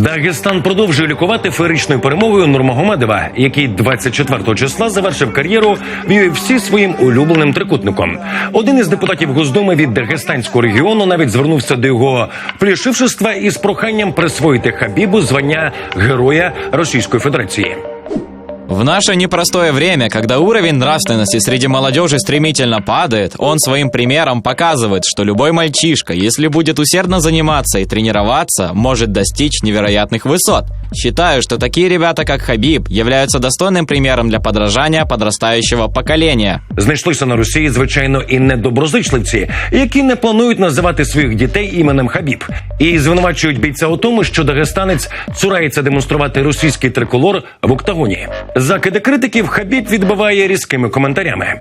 Дагестан продовжує лікувати феєричною перемогою Нурмагомедова, який 24 числа завершив кар'єру в UFC своїм улюбленим трикутником. Один із депутатів Госдуми від Дагестанського регіону навіть звернувся до його плішившества із проханням присвоїти Хабібу звання Героя Російської Федерації. В наше непростое время, когда уровень нравственности среди молодежи стремительно падает, он своим примером показывает, что любой мальчишка, если будет усердно заниматься и тренироваться, может достичь невероятных высот. Считаю, что такие ребята, как Хабиб, являются достойным примером для подражания подрастающего поколения. Знайшлися на Росії, звичайно, і недоброзичливці, які не планують називати своїх дітей іменем Хабіб, і звинувачують бійця у тому, що дагестанець цурається демонструвати російський триколор в октагоні. Закиди критиків Хабіб відбиває різкими коментарями.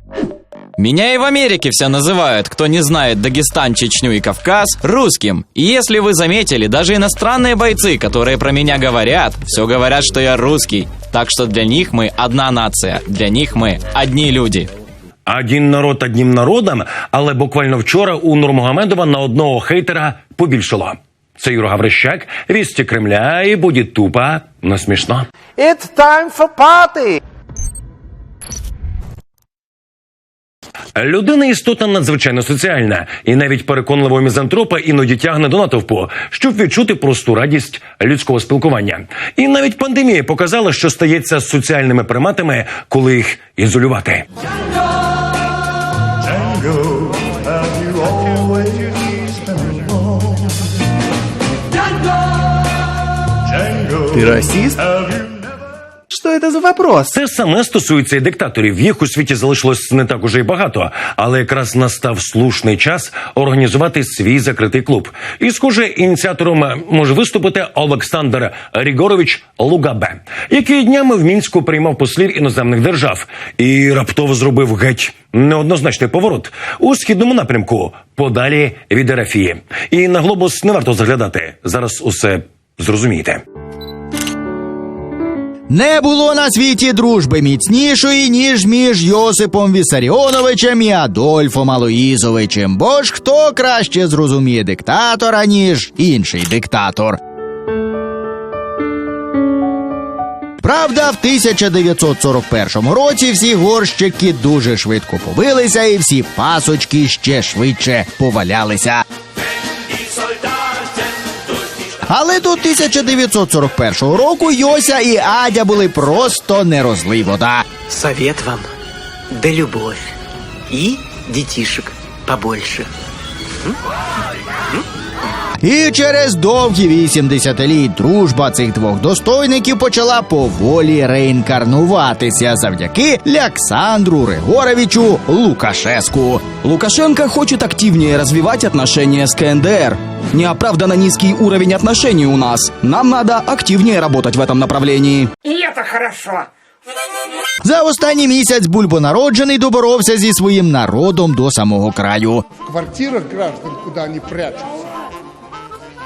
Меня и в Америке все называют, кто не знает Дагестан, Чечню и Кавказ, русским. И если вы заметили, даже иностранные бойцы, которые про меня говорят, все говорят, что я русский. Так что для них мы одна нация, для них мы одни люди. Один народ одним народом, але буквально вчора у Нурмагомедова на одного хейтера побільшало. Це Юра Гаврищак, вісті Кремля і буде тупо, но смішно. It's time for party! Людина істота надзвичайно соціальна, і навіть переконливого мізантропа іноді тягне до натовпу, щоб відчути просту радість людського спілкування. І навіть пандемія показала, що стається з соціальними приматами, коли їх ізолювати. Ты расист? Что это за вопрос? Це саме стосується і диктаторів. Їх у світі залишилось не так уже й багато, але якраз настав слушний час організувати свій закритий клуб. І, схоже, ініціатором може виступити Олександр Рігорович Лугабе, який днями в мінську приймав послів іноземних держав і раптово зробив геть неоднозначний поворот у східному напрямку, подалі від Ерафії. І на глобус не варто заглядати. Зараз усе зрозумієте. Не було на світі дружби міцнішої, ніж між Йосипом Вісаріоновичем і Адольфом Алоїзовичем. Бо ж хто краще зрозуміє диктатора, ніж інший диктатор. Правда, в 1941 році всі горщики дуже швидко побилися, і всі пасочки ще швидше повалялися. Але до 1941 року Йося і Адя були просто не розлий вода. Совет вам, да любов і дітішок побольше. І через довгі вісім десятиліть дружба цих двох достойників почала поволі реінкарнуватися завдяки Ляксандру Григоровичу Лукашеску. Лукашенко хочет активнее развивать отношения с КНДР. Неоправданно низкий уровень отношений у нас. Нам надо активнее работать в этом направлении. За останній місяць бульбонароджений доборовся зі своїм народом до самого краю. в квартирах граждан, куда они прячутся,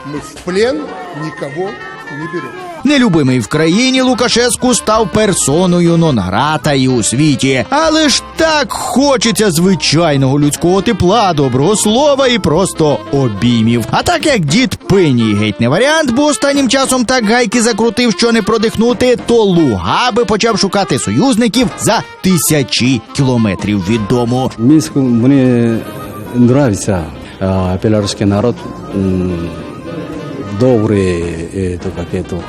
мы в плен никого не берем. Нелюбимий в країні Лукашеску став персоною нон-грата і у світі. Але ж так хочеться звичайного людського тепла, доброго слова і просто обіймів. А так як дід пині геть не варіант, бо останнім часом так гайки закрутив, що не продихнути, то Лугаби почав шукати союзників за тисячі кілометрів від дому. Минск мне нравится. А, Белорусский народ м, добрый, это как это.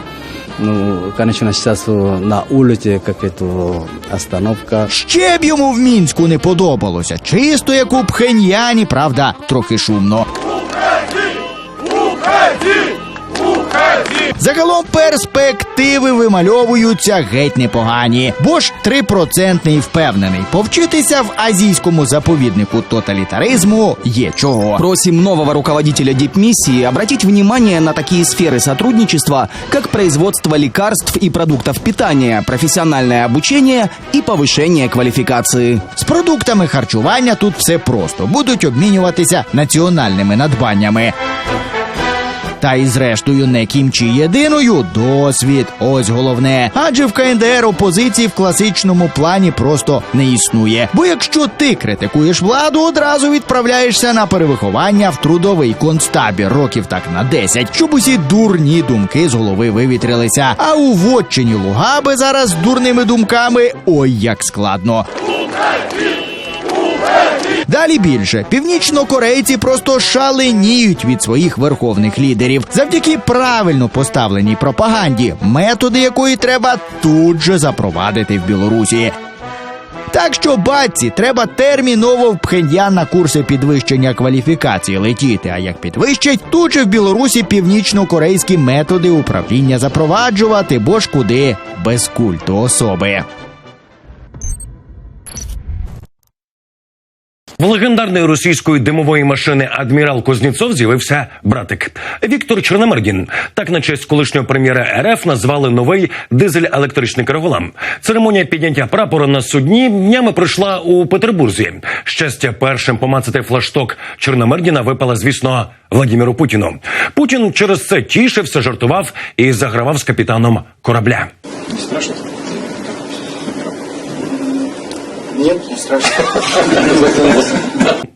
Ну, конечно, сейчас на улице как это остановка. Ще б йому в мінську не подобалося. Чисто як у Пхеньяні, правда, трохи шумно. Загалом перспективи вимальовуються геть непогані, бо ж трипроцентний впевнений, повчитися в азійському заповіднику тоталітаризму є чого. Просим нового руководителя дипмиссии обратить внимание на такие сферы сотрудничества, как производство лекарств и продуктов питания, профессиональное обучение и повышение квалификации. З продуктами харчування тут все просто будуть обмінюватися національними надбаннями. Та й зрештою не кімчі єдиною досвід. Ось головне. Адже в КНДР опозиції в класичному плані просто не існує. Бо якщо ти критикуєш владу, одразу відправляєшся на перевиховання в трудовий концтабір років так на 10, щоб усі дурні думки з голови вивітрилися. А у вотчині Лугаби зараз з дурними думками ой як складно. Далі більше північнокорейці просто шаленіють від своїх верховних лідерів завдяки правильно поставленій пропаганді, методи якої треба тут же запровадити в Білорусі. Так що батьці треба терміново в Пхеньян на курси підвищення кваліфікації летіти. А як підвищать, тут же в Білорусі північно-корейські методи управління запроваджувати, бо ж куди без культу особи. В легендарної російської димової машини Адмірал Кузнєцов з'явився братик Віктор Чорномирдін. Так на честь колишнього прем'єра РФ назвали новий дизель-електричний карголам. Церемонія підняття прапора на судні днями пройшла у Петербурзі. Щастя, першим помацати флашток Чорномирдіна випала, звісно, Владіміру Путіну. Путін через це тішився, жартував і загравав з капітаном корабля.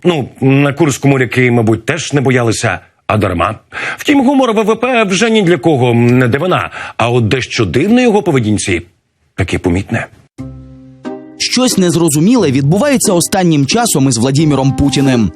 Ну, на Курському ріки, мабуть, теж не боялися, а дарма. Втім, гумор ВВП вже ні для кого не дивина, а от дещо дивне його поведінці таки помітне. Щось незрозуміле відбувається останнім часом із Владіміром Путіним.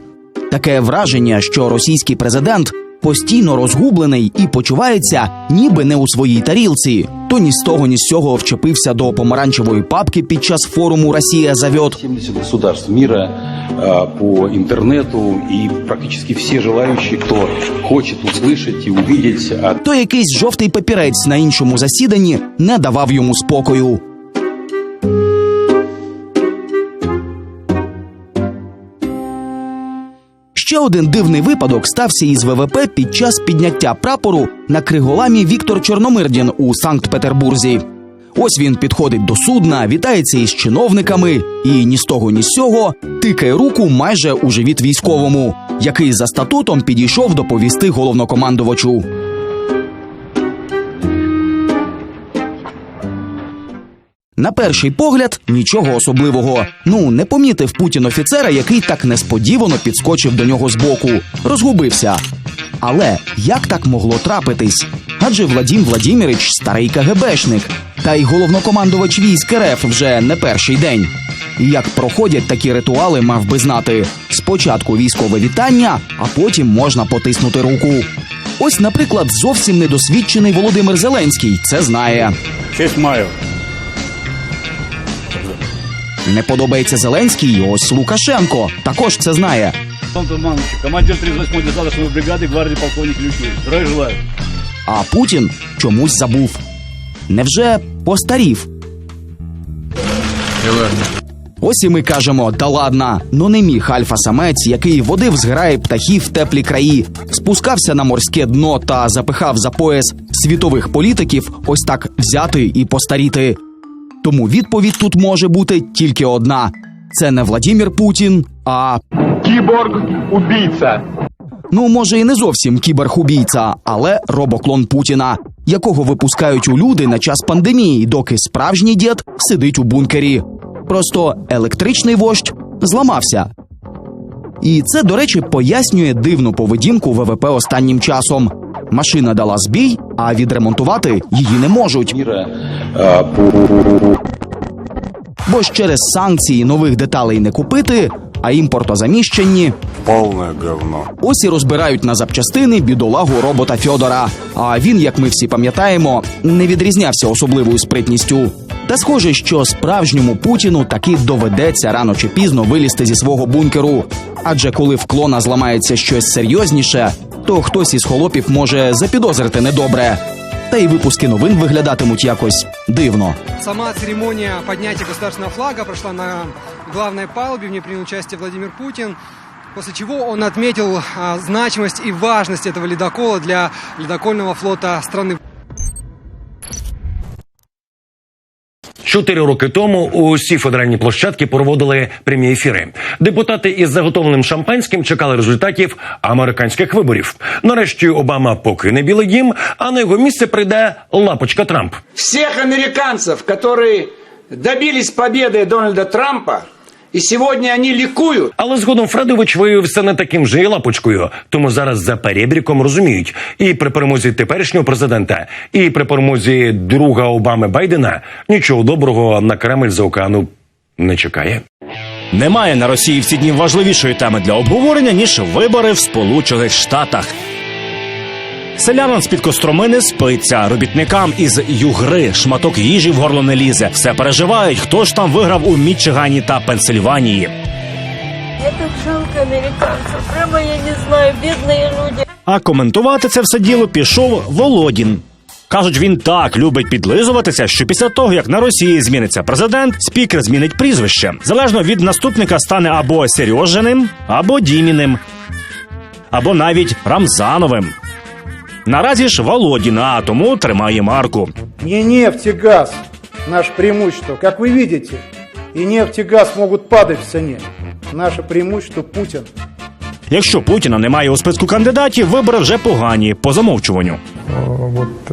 Таке враження, що російський президент постійно розгублений і почувається, ніби не у своїй тарілці. То ні з того, ні з сього вчепився до помаранчевої папки під час форуму Росія зовет. 70 государств мира а, по интернету и практически все желающие, кто хочет услышать увидеть о То якийсь жовтий папірець на іншому засіданні не давав йому спокою. Ще один дивний випадок стався із ВВП під час підняття прапору на криголамі Віктор Чорномирдін у Санкт-Петербурзі. Ось він підходить до судна, вітається із чиновниками і ні з того, ні з сього тикає руку майже у живіт військовому, який за статутом підійшов доповісти головнокомандувачу. На перший погляд нічого особливого. Ну не помітив Путін офіцера, який так несподівано підскочив до нього збоку, розгубився. Але як так могло трапитись? Адже Владім Владімірич старий КГБшник, та й головнокомандувач військ РФ вже не перший день. І як проходять такі ритуали, мав би знати спочатку військове вітання, а потім можна потиснути руку. Ось, наприклад, зовсім недосвідчений Володимир Зеленський це знає. Честь маю. Не подобається Зеленський, ось Лукашенко. Також це знає. командир 38-й десантной бригады гвардии полковник Люкей. Здравия желаю. А Путін чомусь забув. Невже постарів? Ось і ми кажемо, да ладна, ну не міг альфа-самець, який водив з граї птахів в теплі краї, спускався на морське дно та запихав за пояс світових політиків, ось так взяти і постаріти. Тому відповідь тут може бути тільки одна: це не Владімір Путін, а Киборг-убийца. Ну, може, і не зовсім кіберхубійця, але робоклон Путіна, якого випускають у люди на час пандемії, доки справжній дід сидить у бункері. Просто електричний вождь зламався. І це, до речі, пояснює дивну поведінку ВВП останнім часом. Машина дала збій, а відремонтувати її не можуть. По Бо ж через санкції нових деталей не купити, а імпортозаміщенні Полное говно. Ось і розбирають на запчастини бідолагу робота Фьодора. А він, як ми всі пам'ятаємо, не відрізнявся особливою спритністю. Та схоже, що справжньому Путіну таки доведеться рано чи пізно вилізти зі свого бункеру. Адже коли в клона зламається щось серйозніше, то хтось із холопів може запідозрити недобре. Та й випуски новин виглядатимуть якось дивно. Сама церемонія підняття государственного флага пройшла на главной палубі. В ній прийняв участь Владимир Путін. После чего он отметил а, значимость и важность этого ледокола для ледокольного флота страны. Чотири роки тому усі федеральні площадки проводили прямі ефіри. Депутати із заготовленим шампанським чекали результатів американських виборів. Нарешті Обама покине Білий Дім, а на його місце прийде лапочка Трамп. Всіх американців, які добились победы Дональда Трампа, и сегодня они ликуют. Але згодом Фредович виявився не таким же і лапочкою. Тому зараз за перебріком розуміють, і при перемозі теперішнього президента, і при перемозі друга Обами Байдена нічого доброго на Кремль за океану не чекає. Немає на Росії в ці дні важливішої теми для обговорення, ніж вибори в Сполучених Штатах. Селянам з-під Костромини спиться, робітникам із Югри шматок їжі в горло не лізе. Все переживають, хто ж там виграв у Мічигані та Пенсильванії. Мне так жалко американцев. Прямо я не знаю, бедные люди. А коментувати це все діло пішов Володін. Кажуть, він так любить підлизуватися, що після того, як на Росії зміниться президент, спікер змінить прізвище. Залежно від наступника стане або Сережиним, або Діміним, або навіть Рамзановим. Наразі ж Володіна, а тому тримає марку. Не нефть и газ наше преимущество, как вы видите. И нефть и газ могут падать в цене. Наше преимущество Путин. Якщо Путіна немає у списку кандидатів, вибори вже погані по замовчуванню. Вот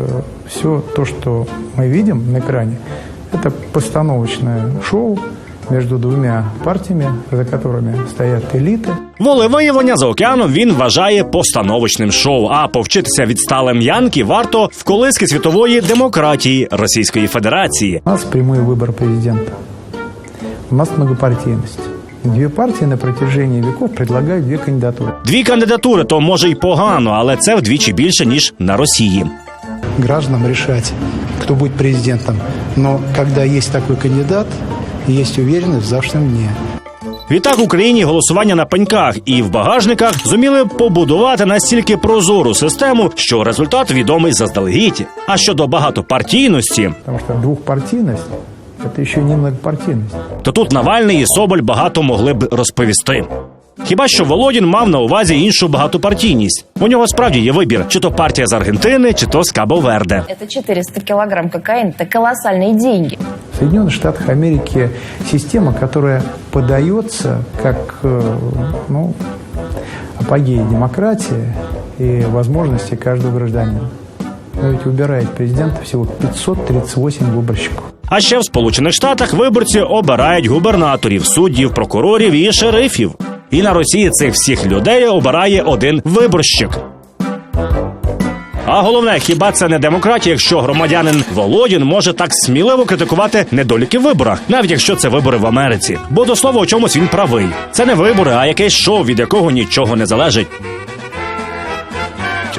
все то, что мы видим на экране, это постановочное шоу между двумя партиями, за которыми стоят элиты. Волевиявлення за океаном він вважає постановочним шоу. А повчитися відсталим Янки варто в колиски світової демократії Російської Федерації. У нас прямой выбор президента. У нас многопартийность. Две партии на протяжении веков предлагают две кандидатуры. Дві кандидатури то може й погано, але це вдвічі більше ніж на Росії. Гражданам решать, кто будет президентом. Но когда есть такой кандидат, есть уверенность в завтрашнем дне. Відтак в Україні голосування на пеньках і в багажниках зуміли побудувати настільки прозору систему, що результат відомий заздалегідь. А щодо багатопартійності, Потому что двухпартийность – это еще не многопартийность. то тут Навальний і Соболь багато могли б розповісти. Хіба що Володін мав на увазі іншу багатопартійність. У нього справді є вибір: чи то партія з Аргентини, чи то з Кабо-Верде. Это 400 килограмм кокаина. Это колоссальные деньги. В Соединенных Штатах Америки система, которая подается как э, ну, апогей демократии и возможности каждого гражданина. Вы ведь убираете президента всего 538 выборщиков. А ще в Сполучених Штатах виборці обирають губернаторів, суддів, прокурорів і шерифів. І на Росії цих всіх людей обирає один виборщик. А головне, хіба це не демократія, якщо громадянин Володін може так сміливо критикувати недоліки в виборах, навіть якщо це вибори в Америці. Бо до слова у чомусь він правий. Це не вибори, а якесь шоу, від якого нічого не залежить.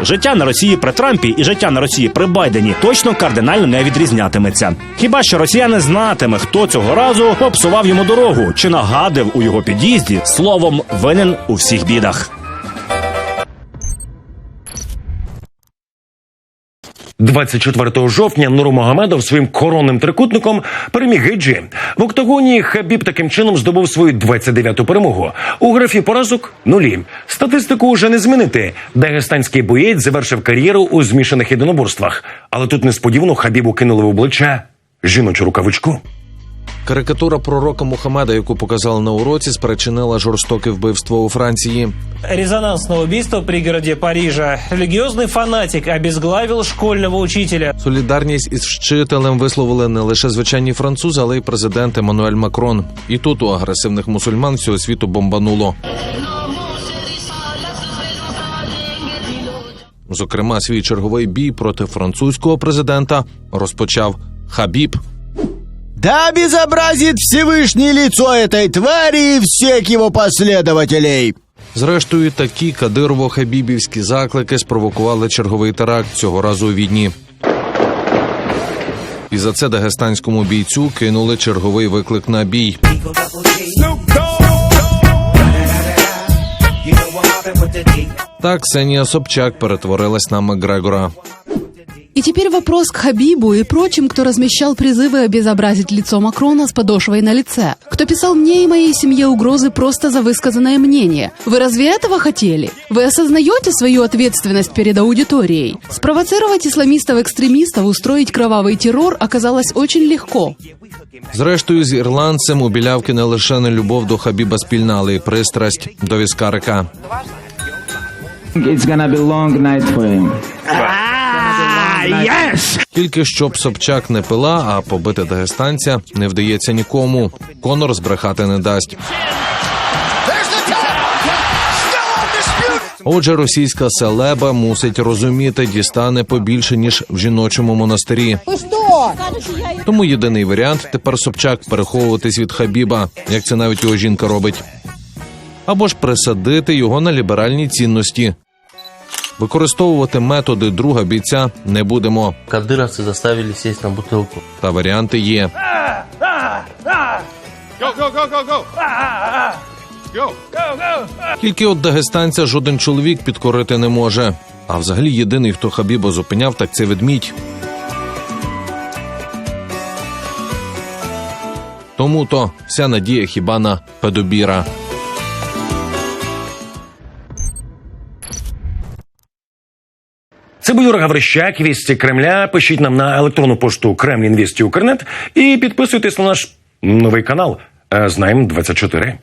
Життя на Росії при Трампі і життя на Росії при Байдені точно кардинально не відрізнятиметься. Хіба що росіяни знатиме, хто цього разу попсував йому дорогу чи нагадив у його під'їзді словом винен у всіх бідах. 24 жовтня Нурмагомедов своїм коронним трикутником переміг Гейджі. В октагоні Хабіб таким чином здобув свою 29-ту перемогу. У графі поразок нулі. Статистику вже не змінити. Дагестанський боєць завершив кар'єру у змішаних єдиноборствах. Але тут несподівано Хабібу кинули в обличчя жіночу рукавичку. Карикатура пророка Мухаммеда, яку показали на уроці, спричинила жорстоке вбивство у Франції. Резонансное убийство в пригороде Парижа. Религиозный фанатик обезглавил школьного учителя. Солідарність із вчителем висловили не лише звичайні французи, але й президент Еммануель Макрон. І тут у агресивних мусульман всього світу бомбануло. Зокрема, свій черговий бій проти французького президента розпочав Хабіб. Да безобразит Всевышний лицо этой твари и всех его последователей. Зрештою, такі кадирово-хабібівські заклики спровокували черговий теракт цього разу у відні. І за це дагестанському бійцю кинули черговий виклик на бій. Так Ксенія Собчак перетворилась на Макгрегора. И теперь вопрос к Хабибу и прочим, кто размещал призывы обезобразить лицо Макрона с подошвой на лице. Кто писал мне и моей семье угрозы просто за высказанное мнение. Вы разве этого хотели? Вы осознаете свою ответственность перед аудиторией? Спровоцировать исламистов-экстремистов, устроить кровавый террор оказалось очень легко. Зрештою, з ірландцем у білявки не лише не любов до Хабіба спільна, але й пристрасть до віскарика. It's gonna be long night for him. Тільки щоб Собчак не пила, а побити дагестанця не вдається нікому. Конор збрехати не дасть. Отже, російська селеба мусить розуміти, дістане побільше ніж в жіночому монастирі. Тому єдиний варіант тепер Собчак переховуватись від Хабіба, як це навіть його жінка робить, або ж присадити його на ліберальні цінності. Використовувати методи друга бійця не будемо. Кадыровцы заставили сесть на бутылку. Та варіанти є. Go, go, go, go, go. Go, go, go. Тільки от дагестанця жоден чоловік підкорити не може. А взагалі єдиний, хто Хабіба зупиняв, так це ведмідь. Тому то вся надія хіба на педобіра. Це був Юра Гаврищак, вісті Кремля. Пишіть нам на електронну пошту Кремлінвісті Укрнет і підписуйтесь на наш новий канал. Знаємо 24